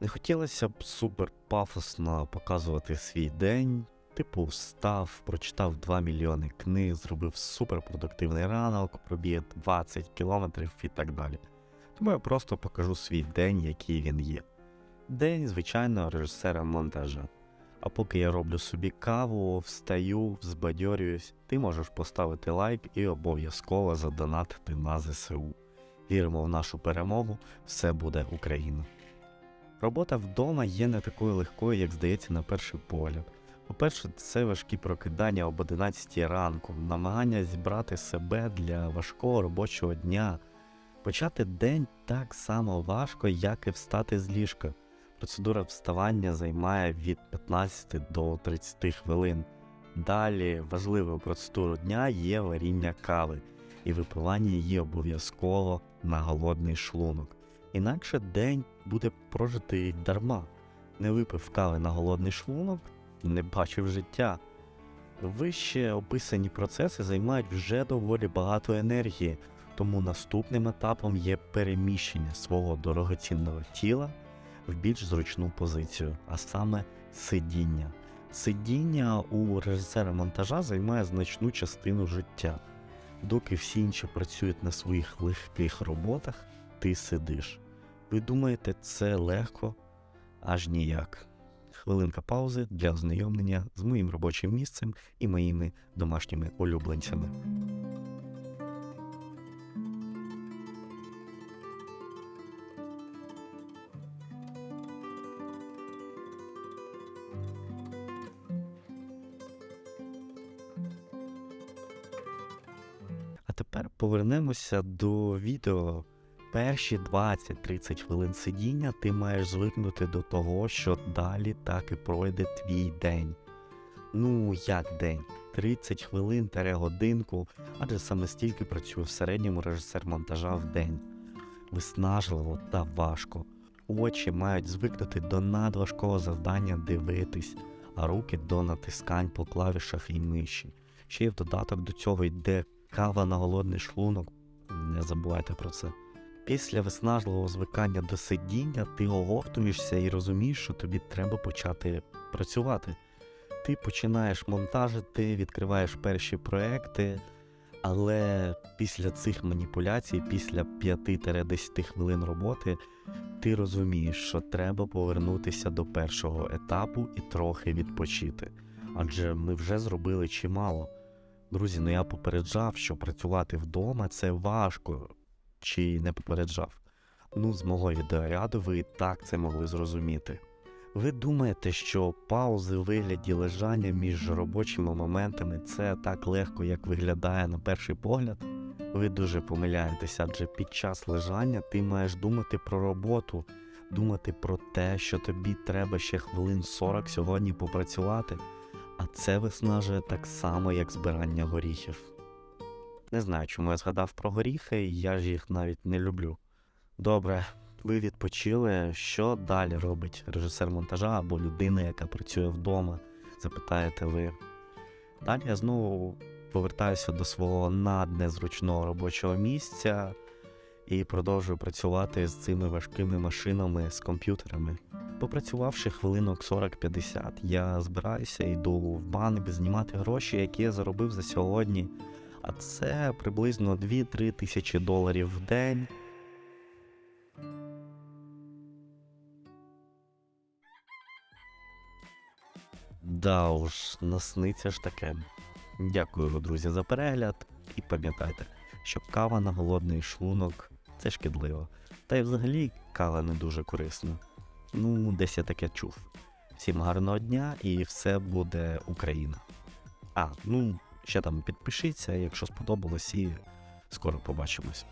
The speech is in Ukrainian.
Не хотілося б супер пафосно показувати свій день. Типу, встав, прочитав 2 мільйони книг, зробив суперпродуктивний ранок, пробіг 20 кілометрів і так далі. Тому я просто покажу свій день, який він є. День звичайного режисера монтажа. А поки я роблю собі каву, встаю, взбадьорююсь, ти можеш поставити лайк і обов'язково задонатити на ЗСУ. Віримо в нашу перемогу, все буде Україна. Робота вдома є не такою легкою, як здається на перший погляд. По-перше, це важкі прокидання об 11 ранку, намагання зібрати себе для важкого робочого дня. Почати день так само важко, як і встати з ліжка. Процедура вставання займає від 15 до 30 хвилин. Далі важливою процедурою дня є варіння кави, і випивання її обов'язково на голодний шлунок. Інакше день буде прожитий дарма. Не випив кави на голодний шлунок, не бачив життя. Вище описані процеси займають вже доволі багато енергії, тому наступним етапом є переміщення свого дорогоцінного тіла в більш зручну позицію, а саме сидіння. Сидіння у режисера монтажа займає значну частину життя. Доки всі інші працюють на своїх легких роботах, ти сидиш. Ви думаєте, це легко? Аж ніяк. Хвилинка паузи для ознайомлення з моїм робочим місцем і моїми домашніми улюбленцями. А тепер повернемося до відео. Перші 20-30 хвилин сидіння ти маєш звикнути до того, що далі так і пройде твій день. Ну, як день? 30 хвилин та годинку, адже саме стільки працює в середньому режисер монтажа в день. Виснажливо та важко. Очі мають звикнути до надважкого завдання дивитись, а руки до натискань по клавішах і миші. Ще й в додаток до цього йде кава на голодний шлунок. Не забувайте про це. Після виснажливого звикання до сидіння ти оговтуєшся і розумієш, що тобі треба почати працювати. Ти починаєш монтажити, відкриваєш перші проекти, але після цих маніпуляцій, після 5-10 хвилин роботи, ти розумієш, що треба повернутися до першого етапу і трохи відпочити. Адже ми вже зробили чимало. Друзі, ну я попереджав, що працювати вдома це важко чи не попереджав. Ну, з мого відеоряду ви і так це могли зрозуміти. Ви думаєте, що паузи у вигляді лежання між робочими моментами це так легко, як виглядає на перший погляд? Ви дуже помиляєтеся, адже під час лежання ти маєш думати про роботу, думати про те, що тобі треба ще хвилин 40 сьогодні попрацювати, а це виснажує так само, як збирання горіхів. Не знаю, чому я згадав про горіхи, я ж їх навіть не люблю. Добре, ви відпочили. Що далі робить режисер монтажа або людина, яка працює вдома? Запитаєте ви. Далі я знову повертаюся до свого наднезручного робочого місця і продовжую працювати з цими важкими машинами, з комп'ютерами. Попрацювавши хвилинок 40-50, я збираюся, йду в банк знімати гроші, які я заробив за сьогодні а це приблизно 2-3 тисячі доларів в день. Да уж, насниться ж таке. Дякую, друзі, за перегляд. І пам'ятайте, що кава на голодний шлунок це шкідливо. Та й взагалі кава не дуже корисна. Ну, десь я таке чув. Всім гарного дня і все буде Україна. А, ну ще там підпишіться, якщо сподобалось, і скоро побачимось.